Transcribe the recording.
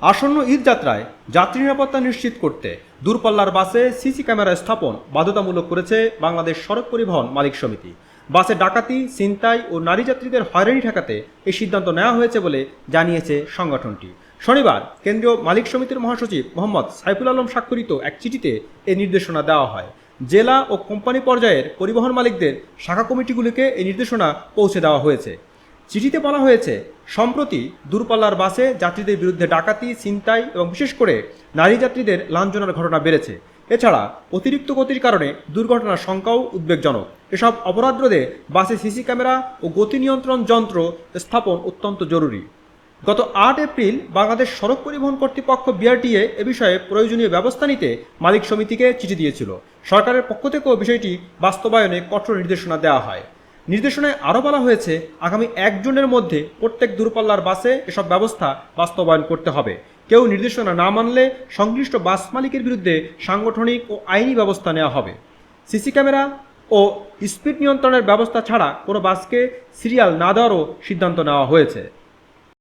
আসন্ন ঈদ যাত্রায় যাত্রী নিরাপত্তা নিশ্চিত করতে দূরপাল্লার বাসে সিসি ক্যামেরা স্থাপন বাধ্যতামূলক করেছে বাংলাদেশ সড়ক পরিবহন মালিক সমিতি। বাসে ডাকাতি, ছিনতাই ও নারী যাত্রীদের হয়রানি ঠেকাতে এই সিদ্ধান্ত নেওয়া হয়েছে বলে জানিয়েছে সংগঠনটি। শনিবার কেন্দ্রীয় মালিক সমিতির মহাসচিব মোহাম্মদ সাইফুল আলম স্বাক্ষরিত এক চিঠিতে এই নির্দেশনা দেওয়া হয়। জেলা ও কোম্পানি পর্যায়ের পরিবহন মালিকদের শাখা কমিটিগুলিকে এই নির্দেশনা পৌঁছে দেওয়া হয়েছে। চিঠিতে বলা হয়েছে, সম্প্রতি দূরপাল্লার বাসে যাত্রীদের বিরুদ্ধে ডাকাতি, ছিনতাই এবং বিশেষ করে নারী যাত্রীদের লাঞ্ছনার ঘটনা বেড়েছে। এছাড়া অতিরিক্ত গতির কারণে দুর্ঘটনার সংখ্যাও উদ্বেগজনক। এসব অপরাধ রোধে বাসে সিসি ক্যামেরা ও গতি নিয়ন্ত্রণ যন্ত্র স্থাপন অত্যন্ত জরুরি। গত আট এপ্রিল বাংলাদেশ সড়ক পরিবহন কর্তৃপক্ষ বিআরটিএ এ বিষয়ে প্রয়োজনীয় ব্যবস্থা নিতে মালিক সমিতিকে চিঠি দিয়েছিল। সরকারের পক্ষ থেকেও বিষয়টি বাস্তবায়নে কঠোর নির্দেশনা দেওয়া হয়। নির্দেশনায় আরও বলা হয়েছে, আগামী এক জুনের মধ্যে প্রত্যেক দূরপাল্লার বাসে এসব ব্যবস্থা বাস্তবায়ন করতে হবে। কেউ নির্দেশনা না মানলে সংশ্লিষ্ট বাস মালিকের বিরুদ্ধে সাংগঠনিক ও আইনি ব্যবস্থা নেওয়া হবে। সিসি ক্যামেরা ও স্পিড নিয়ন্ত্রণের ব্যবস্থা ছাড়া কোনো বাসকে সিরিয়াল না দেওয়ারও সিদ্ধান্ত নেওয়া হয়েছে।